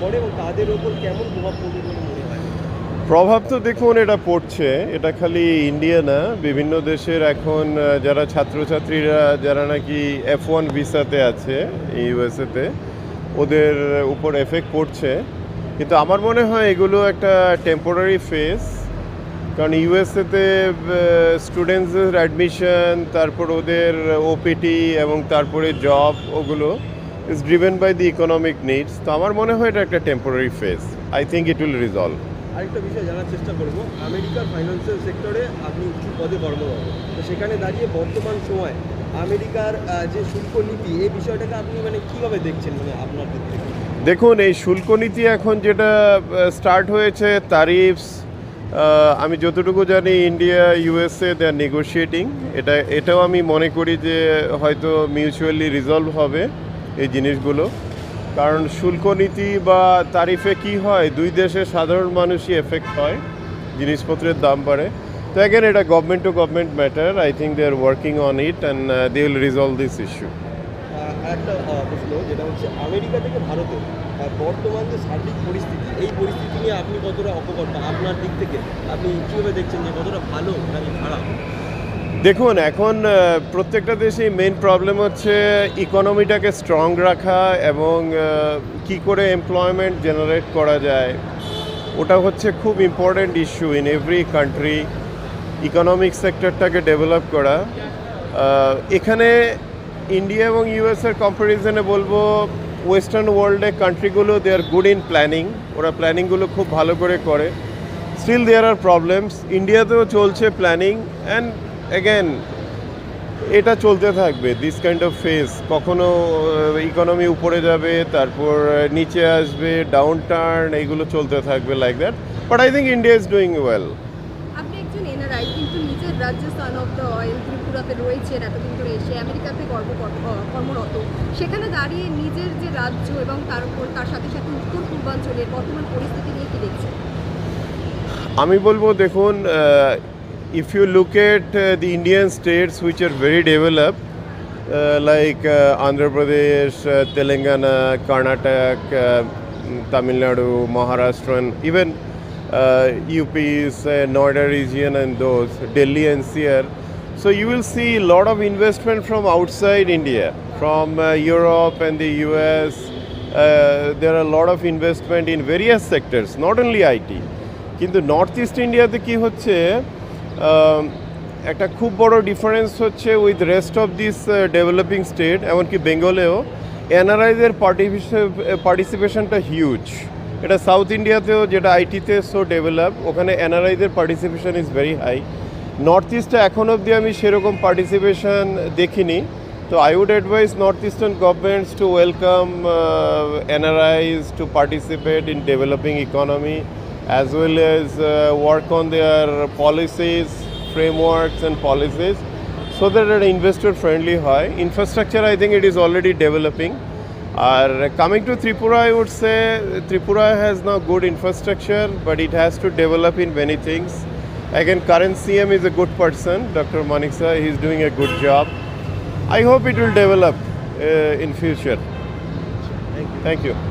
করে এবং তাদের ওপর কেমন প্রভাব পড়বে বলে মনে হয়? প্রভাব তো দেখুন, এটা পড়ছে। এটা খালি ইন্ডিয়া না। বিভিন্ন দেশের এখন যারা ছাত্রছাত্রীরা, যারা নাকি এফ ওয়ান ভিসাতে আছে ইউএসএতে ওদের উপর এফেক্ট পড়ছে। কিন্তু আমার মনে হয় এগুলো একটা টেম্পোরারি ফেস কারণ ইউএসএতে স্টুডেন্টসদের অ্যাডমিশন তারপর ওদের ওপিটি এবং তারপরে জব ওগুলো is driven by the economic needs তো আমার মনে হয় এটা একটা temporary phase I think it will resolve আরেকটা বিষয় জানার চেষ্টা করব। আমেরিকার ফাইন্যান্সিয়াল সেক্টরে আপনি উঁচু পদে কর্মরত। তো সেখানে দাঁড়িয়ে বর্তমান সময় আমেরিকার যে শুল্ক নীতি এই বিষয়টাকে আপনি মানে কীভাবে দেখছেন মানে আপনার দিক থেকে দেখুন এই শুল্ক নীতি এখন যেটা স্টার্ট হয়েছে তারিফস আমি যতটুকু জানি India USA they are negotiating এটা এটাও আমি মনে করি যে হয়তো মিউচুয়ালি রিজলভ হবে। এই জিনিসগুলো। কারণ শুল্ক নীতি বা তারিফে কি হয়? দুই দেশের সাধারণ মানুষই এফেক্ট হয়, জিনিসপত্রের দাম বাড়ে। তো অ্যাগেন এটা government to government matter I think they are working on it and they will resolve this issue হচ্ছে আমেরিকা থেকে বর্তমান সার্বিক পরিস্থিতি, এই পরিস্থিতি নিয়ে আপনি কতটা অপকর্তা আপনার দিক থেকে আপনি কীভাবে দেখছেন যে কতটা ভালো খারাপ? দেখুন, এখন প্রত্যেকটা দেশেই মেন প্রবলেম হচ্ছে ইকোনমিটাকে স্ট্রং রাখা এবং কি করে এমপ্লয়মেন্ট জেনারেট করা যায়। ওটা হচ্ছে খুব important issue in every country economic সেক্টরটাকে develop করা। এখানে ইন্ডিয়া এবং ইউএসের কম্পারিজনে বলব ওয়েস্টার্ন ওয়ার্ল্ডে কান্ট্রিগুলো they are good in planning ওরা প্ল্যানিংগুলো খুব ভালো করে করে। স্টিল দেয়ার আর প্রবলেমস ইন্ডিয়াতেও চলছে প্ল্যানিং অ্যান্ড অ্যাগেন এটা চলতে থাকবে দিস কাইন্ড অফ ফেস কখনো ইকোনমি উপরে যাবে তারপর নিচে আসবে ডাউন টার্ন এইগুলো চলতে থাকবে like that but I think India is doing well আপনি একজন এনআরআই কিন্তু নিজের রাজ্য সান অফ দ্য অয়েল ত্রিপুরাতে রয়েছেন এতদিন ধরে এসে আমেরিকাতে কর্ম কর্মরত। সেখানে দাঁড়িয়ে নিজের যে রাজ্য এবং তার উপর তার সাথে সাথে উত্তর পূর্বাঞ্চলের বর্তমান পরিস্থিতি নিয়ে কি দেখছেন? আমি বলব দেখুন If you look at the Indian states which are very develop like Andhra Pradesh Telangana Karnataka Tamil Nadu Maharashtra and even uh, UP's uh, Noida region and those, Delhi NCR. So you will see a lot of investment from outside India, from uh, Europe and the US. Uh, there are a lot of investment in various sectors, not only IT. কিন্তু north east ইন্ডিয়াতে কি হচ্ছে আম, একটা খুব বড় difference হচ্ছে with rest of this developing state এমনকি বেঙ্গলেও এনআরআইদের পার্টিসিপেশনটা হিউজ এটা সাউথ ইন্ডিয়াতেও যেটা আইটিতে সো ডেভেলপ ওখানে এনআরআইদের participation is very high north ইস্টে এখন অবধি আমি সেরকম পার্টিসিপেশন দেখিনি, তো I would advise north eastern governments to welcome NRIs to participate in developing economy as well as uh, work on their policies, frameworks, and policies so that it investor friendly high. Infrastructure, I think it is already developing. Are coming to Tripura, I would say Tripura has now good infrastructure, but it has to develop in many things. Again, current CM is a good person, Dr. Maniksa. He's doing a good job. I hope it will develop uh, in future. Thank you Thank you.